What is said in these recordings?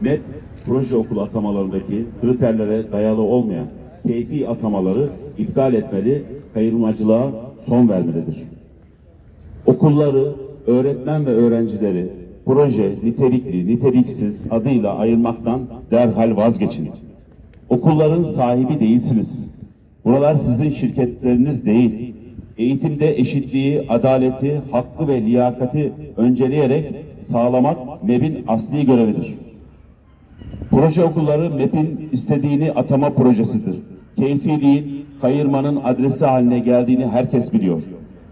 MEP proje okulu atamalarındaki kriterlere dayalı olmayan keyfi atamaları iptal etmeli, kayırmacılığa son vermelidir. Okulları, öğretmen ve öğrencileri proje, nitelikli, niteliksiz adıyla ayırmaktan derhal vazgeçin. Okulların sahibi değilsiniz. Buralar sizin şirketleriniz değil. Eğitimde eşitliği, adaleti, hakkı ve liyakati önceleyerek sağlamak MEB'in asli görevidir. Proje okulları MEP'in istediğini atama projesidir. Keyfiliğin, kayırmanın adresi haline geldiğini herkes biliyor.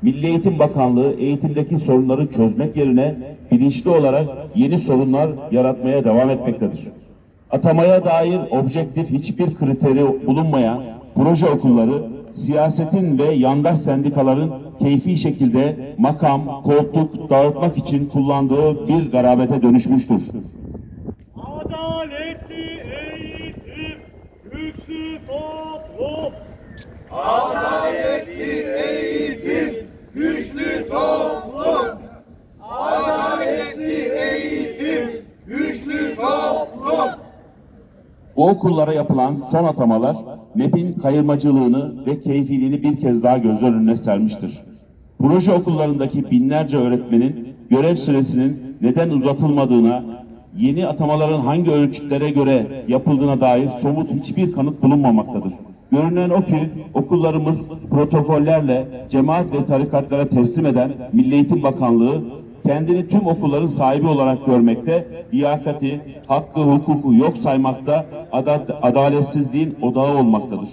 Milli Eğitim Bakanlığı eğitimdeki sorunları çözmek yerine bilinçli olarak yeni sorunlar yaratmaya devam etmektedir. Atamaya dair objektif hiçbir kriteri bulunmayan proje okulları siyasetin ve yandaş sendikaların keyfi şekilde makam, koltuk dağıtmak için kullandığı bir garabete dönüşmüştür. Okullara yapılan son atamalar MEP'in kayırmacılığını ve keyfiliğini bir kez daha gözler önüne sermiştir. Proje okullarındaki binlerce öğretmenin görev süresinin neden uzatılmadığına, yeni atamaların hangi ölçütlere göre yapıldığına dair somut hiçbir kanıt bulunmamaktadır. Görünen o ki okullarımız protokollerle cemaat ve tarikatlara teslim eden Milli Eğitim Bakanlığı kendini tüm okulların sahibi olarak görmekte, liyakati, hakkı, hukuku yok saymakta, ada- adaletsizliğin odağı olmaktadır.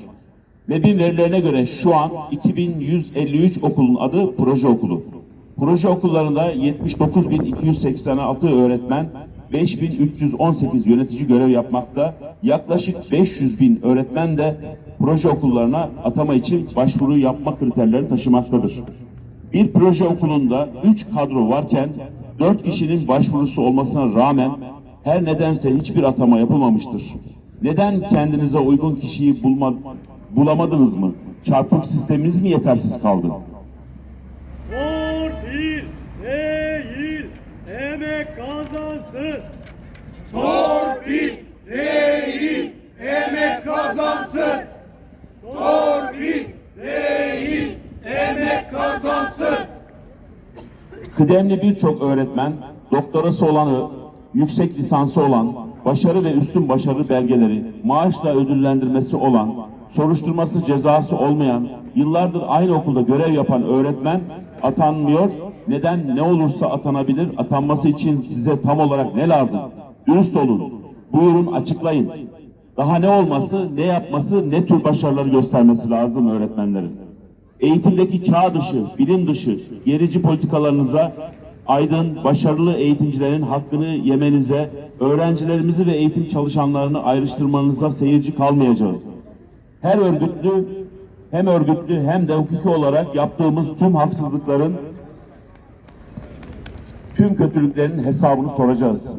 MEB'in verilerine göre şu an 2153 okulun adı proje okulu. Proje okullarında 79.286 öğretmen, 5318 yönetici görev yapmakta, yaklaşık 500 bin öğretmen de proje okullarına atama için başvuru yapma kriterlerini taşımaktadır. Bir proje okulunda 3 kadro varken 4 kişinin başvurusu olmasına rağmen her nedense hiçbir atama yapılmamıştır. Neden kendinize uygun kişiyi bulma, bulamadınız mı? Çarpık sisteminiz mi yetersiz kaldı? Torpil değil, emek kazansın. Torpil değil, emek kazansın. Torpil değil, emek kazansın. Kıdemli birçok öğretmen, doktorası olanı, yüksek lisansı olan, başarı ve üstün başarı belgeleri, maaşla ödüllendirmesi olan, soruşturması cezası olmayan, yıllardır aynı okulda görev yapan öğretmen atanmıyor. Neden? Ne olursa atanabilir. Atanması için size tam olarak ne lazım? Dürüst olun. Buyurun açıklayın. Daha ne olması, ne yapması, ne tür başarıları göstermesi lazım öğretmenlerin eğitimdeki çağ dışı, bilim dışı, gerici politikalarınıza, aydın, başarılı eğitimcilerin hakkını yemenize, öğrencilerimizi ve eğitim çalışanlarını ayrıştırmanıza seyirci kalmayacağız. Her örgütlü, hem örgütlü hem de hukuki olarak yaptığımız tüm haksızlıkların, tüm kötülüklerin hesabını soracağız.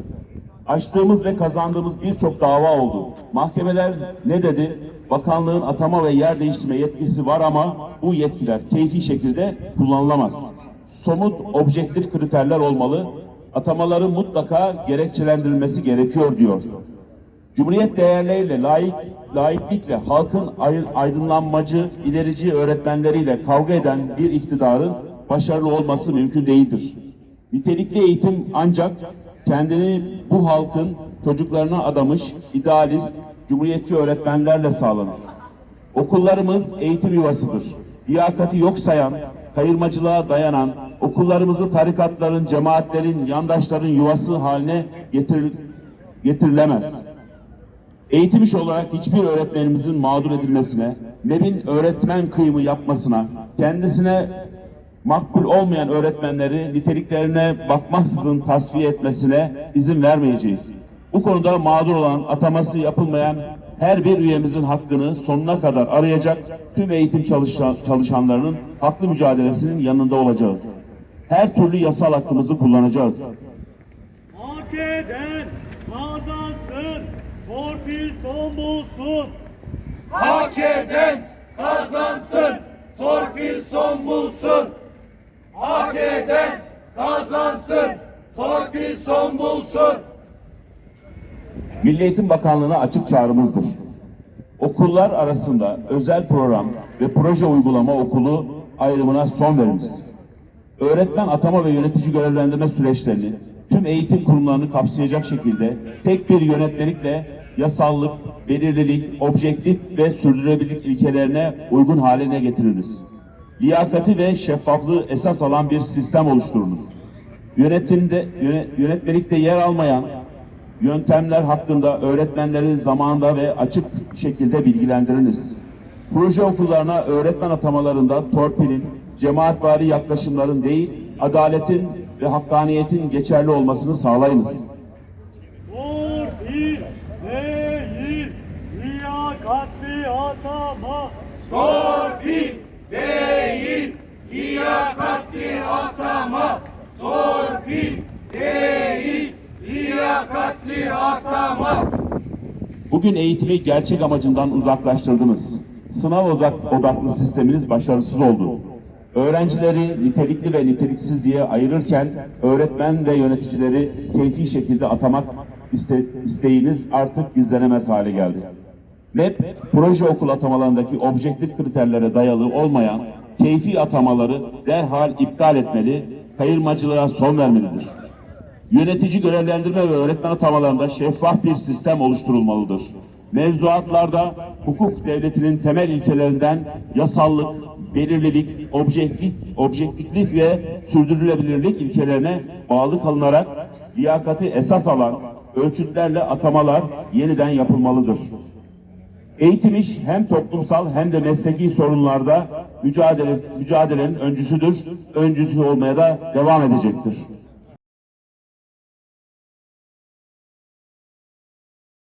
Açtığımız ve kazandığımız birçok dava oldu. Mahkemeler ne dedi? Bakanlığın atama ve yer değiştirme yetkisi var ama bu yetkiler keyfi şekilde kullanılamaz. Somut, objektif kriterler olmalı. Atamaların mutlaka gerekçelendirilmesi gerekiyor diyor. Cumhuriyet değerleriyle, layık, laiklikle, halkın ay- aydınlanmacı, ilerici öğretmenleriyle kavga eden bir iktidarın başarılı olması mümkün değildir. Nitelikli eğitim ancak kendini bu halkın çocuklarına adamış, idealist, cumhuriyetçi öğretmenlerle sağlanır. Okullarımız eğitim yuvasıdır. Liyakati yok sayan, kayırmacılığa dayanan, okullarımızı tarikatların, cemaatlerin, yandaşların yuvası haline getir, getirilemez. Eğitim işi olarak hiçbir öğretmenimizin mağdur edilmesine, MEB'in öğretmen kıyımı yapmasına, kendisine makbul olmayan öğretmenleri niteliklerine bakmaksızın tasfiye etmesine izin vermeyeceğiz. Bu konuda mağdur olan, ataması yapılmayan her bir üyemizin hakkını sonuna kadar arayacak, tüm eğitim çalışan, çalışanlarının haklı mücadelesinin yanında olacağız. Her türlü yasal hakkımızı kullanacağız. Hak eden kazansın, torpil son bulsun. Hak eden son bulsun. Milli Eğitim Bakanlığı'na açık çağrımızdır. Okullar arasında özel program ve proje uygulama okulu ayrımına son veriniz. Öğretmen atama ve yönetici görevlendirme süreçlerini tüm eğitim kurumlarını kapsayacak şekilde tek bir yönetmelikle yasallık, belirlilik, objektif ve sürdürülebilirlik ilkelerine uygun haline getiriniz. Liyakati ve şeffaflığı esas alan bir sistem oluşturunuz. Yönetimde, yöne- yönetmelikte yer almayan yöntemler hakkında öğretmenleri zamanında ve açık şekilde bilgilendiriniz. Proje okullarına öğretmen atamalarında torpilin, cemaatvari yaklaşımların değil, adaletin ve hakkaniyetin geçerli olmasını sağlayınız. Torpil değil, liyakatli atama. Torpil değil, liyakatli atama. Bugün eğitimi gerçek amacından uzaklaştırdınız. Sınav odak- odaklı sisteminiz başarısız oldu. Öğrencileri nitelikli ve niteliksiz diye ayırırken öğretmen ve yöneticileri keyfi şekilde atamak iste- isteğiniz artık gizlenemez hale geldi. MEP, proje okul atamalarındaki objektif kriterlere dayalı olmayan keyfi atamaları derhal iptal etmeli, kayırmacılığa son vermelidir. Yönetici görevlendirme ve öğretmen atamalarında şeffaf bir sistem oluşturulmalıdır. Mevzuatlarda hukuk devletinin temel ilkelerinden yasallık, belirlilik, objektif, objektiflik ve sürdürülebilirlik ilkelerine bağlı kalınarak liyakati esas alan ölçütlerle atamalar yeniden yapılmalıdır. Eğitim iş hem toplumsal hem de mesleki sorunlarda mücadele, mücadelenin öncüsüdür, öncüsü olmaya da devam edecektir.